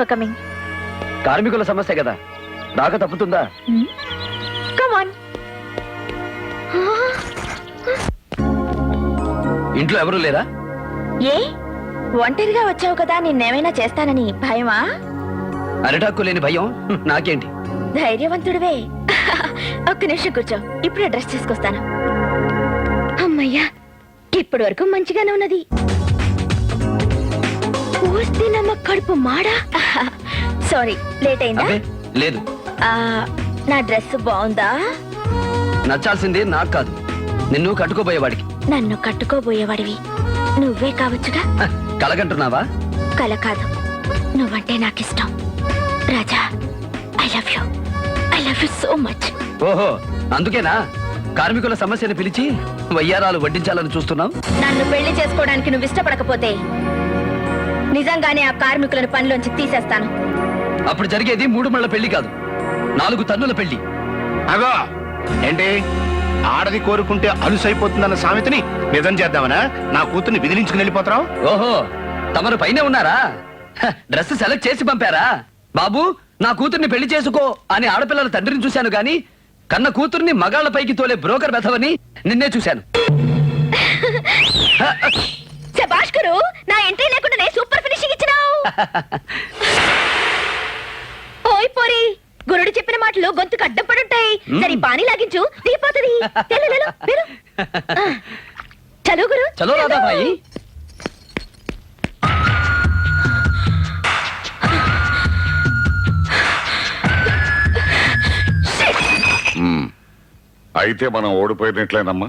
For coming కార్మికుల సమస్య కదా. రాక తప్పుతుందా? కమ్ ఆన్ ఇంట్లో ఎవరూ లేరా? ఏ? ఒంటరిగా వచ్చావు కదా నిన్నేమైనా చేస్తానని భయమా? అరిటాక్కు లేని భయం? నాకేంటి? ధైర్యవంతుడివే. ఒక్క నిమిషం కూర్చో ఇప్పుడే డ్రెస్ చేసుకొస్తాను. అమ్మయ్యా ఇప్పటి వరకు మంచిగానే ఉన్నది. వస్తే నమ్మ కడుపు మాడా? సారీ లేట్ అయిందా? అబ్బే లేదు. ఆ, నా డ్రెస్ బాగుందా? నచ్చాల్సింది నాకు కాదు. నిన్ను కట్టుకోబోయేవాడికి. నన్ను కట్టుకోబోయేవాడివి. నువ్వే కావచ్చుగా? హ, కలగంటున్నావా? కల కాదు. నువ్వంటే నాకిష్టం. Raja I love you I love you so much ఓహో అందుకేనా? కార్మికుల సమస్యను పిలిచి వయ్యారాలు వడ్డించాలని చూస్తున్నావు? నన్ను పెళ్ళి చేసుకోవడానికి నువ్వు ఇష్టపడకపోతే నిజంగానే ఆ కార్మికులను పనిలోంచి తీసేస్తాను. అప్పుడు జరిగేది మూడు మళ్ళ పెళ్ళి కాదు నాలుగు తన్నుల పెళ్ళి. అగో ఏంటి? ఆడది కోరుకుంటే అలుసైపోతుందన్న సామెతని నిజం చేద్దామనా? నా కూతుర్ని విదిలించుకుని వెళ్ళిపోతావు ఓహో తమరు పైనే ఉన్నారా? హ, డ్రెస్ సెలెక్ట్ చేసి పంపారా? బాబు నా కూతుర్ని పెళ్ళి చేసుకో అని ఆడపిల్లల తండ్రిని చూశాను గాని కన్న కూతుర్ని మగాళ్ళ పైకి తోలే బ్రోకర్ బెథవని నిన్నే చూశాను. ఓయ్ పోరి గురుడు చెప్పిన మాటలు గొంతుకు అడ్డం పడుంటాయి. సరే పానీ లాగించు. దిగిపోతుంది చలో గురు. చలో రాధా భాయి అయితే మనం ఓడిపోయినట్లేనమ్మా.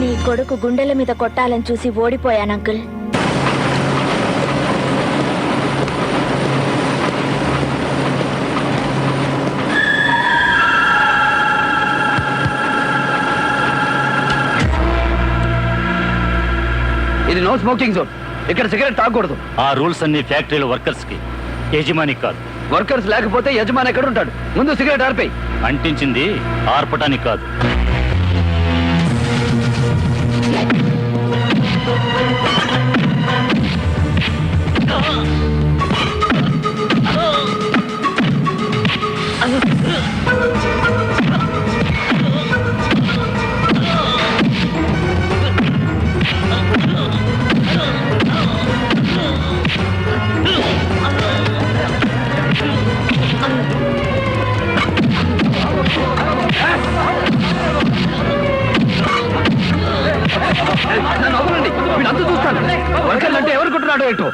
నీ కొడుకు గుండెల మీద కొట్టాలని చూసి ఓడిపోయాను అంకుల్. ఇది నో స్మోకింగ్ జోన్. ఇక్కడ సిగరెట్ తాగకూడదు. ఆ రూల్స్ అన్ని ఫ్యాక్టరీల వర్కర్స్కి యజమాని కాదు. వర్కర్స్ లేకపోతే యజమాని ఎక్కడ ఉంటాడు ముందు సిగరెట్ ఆర్పేయి. అంటించింది ఆర్పటానికి కాదు. వర్కర్లు అంటే ఎవరుకుంటున్నాడు ఏంటో?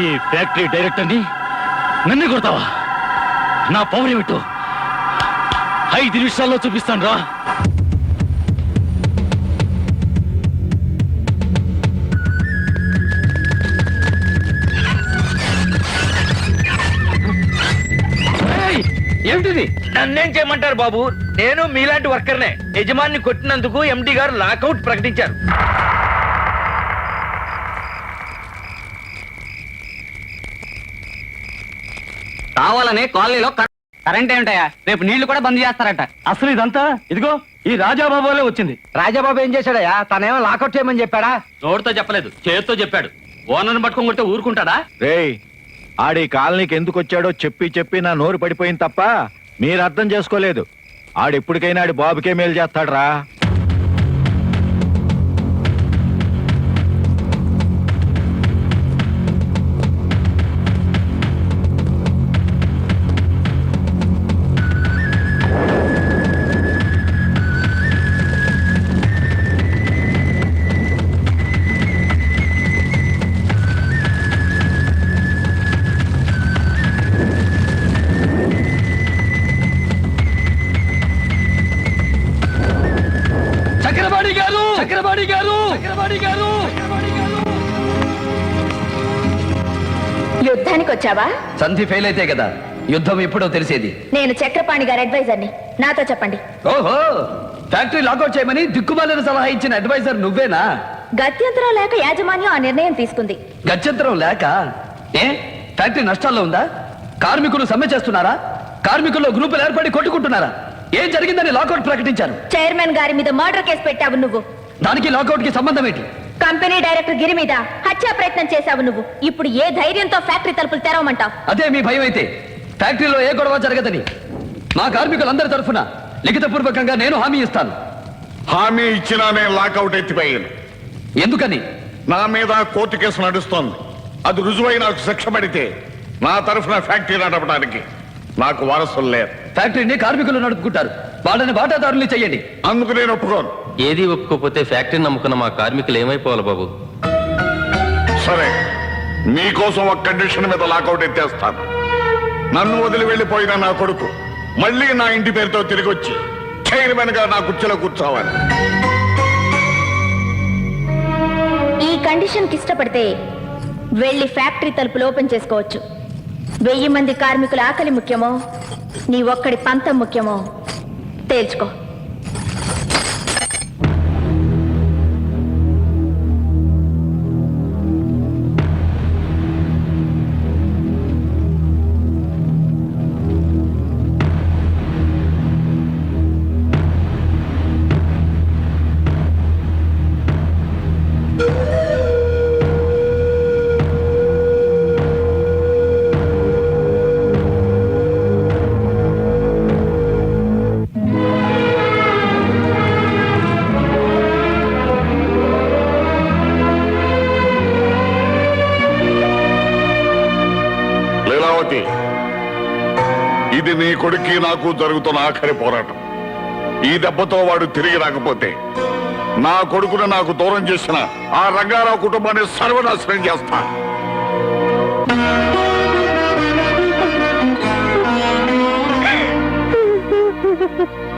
ఈ ఫ్యాక్టరీ డైరెక్టర్ని నన్ను కొడతావా? నా పవర్ ఏమిటో? ఐదు నిమిషాల్లో చూపిస్తాను రా నన్నేం చేయమంటారు బాబు? నేను మీలాంటి వర్కర్నే. యజమాని కొట్టినందుకు ఎండి గారు లాకౌట్ ప్రకటించారు. కావాలని కాలనీలో కరెంట్ ఏమిటయా? రేపు నీళ్ళు కూడా బంద్ చేస్తారట. అసలు ఇదంతా? ఇదిగో ఈ రాజాబాబు వల్లే వచ్చింది. రాజాబాబు ఏం చేశాడయ్యా? తనేమో లాకౌట్ చేయమని చెప్పాడా? నోటితో చెప్పలేదు చేతితో చెప్పాడు. ఓనర్ని పట్టుకొని కొట్టే ఊరుకుంటాడా? రేయ్ ఆడి కాలనీకి ఎందుకు వచ్చాడో చెప్పి చెప్పి నా నోరు పడిపోయింది తప్ప మీరు అర్థం చేసుకోలేదు. ఆడెప్పటికైనా ఆడి బాబుకే మేలు చేస్తాడ్రా. యుద్ధానికి వచ్చావా సంధి ఫెయిల్ అయితే కదా యుద్ధం ఎప్పుడో తెలిసేది. నేను చక్రపాణి గారి అడ్వైజర్ని నాతో చెప్పండి. ఓహో ఫ్యాక్టరీ లాకౌట్ చేయమని దిక్కుమాలిన సలహా ఇచ్చిన అడ్వైజర్ నువ్వేనా? గత్యంతరం లేక యాజమాన్యం ఆ నిర్ణయం తీసుకుంది. గత్యంతరం లేక? ఏ? ఫ్యాక్టరీ నష్టాల్లో ఉందా? కార్మికులు సమ్మె చేస్తున్నారా? కార్మికుల్లో గ్రూపులు ఏర్పడి కొట్టుకుంటున్నారా? ఏం జరిగిందని లాకౌట్ ప్రకటించారు? చైర్మన్ గారి మీద మర్డర్ కేసు పెట్టావు నువ్వు. దానికి లాకౌట్కి సంబంధం ఏంటి? కంపెనీ డైరెక్టర్ గిరి మీద హత్యా ప్రయత్నం చేశావు నువ్వు. ఇప్పుడు ఏ ధైర్యంతో ఫ్యాక్టరీ తలుపులు తెరవమంటావు? అదే మీ భయం అయితే. ఫ్యాక్టరీలో ఏ గొడవ జరగదని. మా కార్మికులందరి తరఫున లిఖితపూర్వకంగా నేను హామీ ఇస్తాను. హామీ ఇచ్చినా నేను లాకౌట్ ఎత్తిపోయాను. ఎందుకని? నా మీద కోర్టు కేసు నడుస్తోంది. అది రుజువై నాకు శిక్ష పడితే నా తరఫున ఫ్యాక్టరీ నడపడానికి నాకు వారసులు లేరు. ఫ్యాక్టరీని కార్మికులు నడుపుకుంటారు. వాళ్ళని వాటాదారుల్ని చెయ్యండి. అందుకు నేను ఒప్పుకోను. ఏది ఒప్పుకోకపోతే ఫ్యాక్టరీని నమ్ముకున్న మా కార్మికులు ఏమైపోవాలి బాబు? సరే మీకోసం ఒక కండిషన్ మీద లాకౌట్ ఎత్తేస్తాను. నన్ను వదిలి వెళ్ళిపోయిన నా కొడుకు మళ్ళీ నా ఇంటి పేరుతో తిరిగి వచ్చి చైర్మన్గా నా కుర్చీలో కూర్చోవాలి. ఈ కండిషన్కి ఇష్టపడితే వెళ్ళి ఫ్యాక్టరీ తలుపులు ఓపెన్ చేసుకోవచ్చు. వెయ్యి మంది కార్మికుల ఆకలి ముఖ్యమో నీ ఒక్కడి పంతం ముఖ్యమో తేల్చుకో. ఇది నీ కొడుక్కి నాకు జరుగుతున్న ఆఖరి పోరాటం. ఈ దెబ్బతో వాడు తిరిగి రాకపోతే నా కొడుకును నాకు దూరం చేసిన ఆ రంగారావు కుటుంబాన్ని సర్వనాశనం చేస్తా.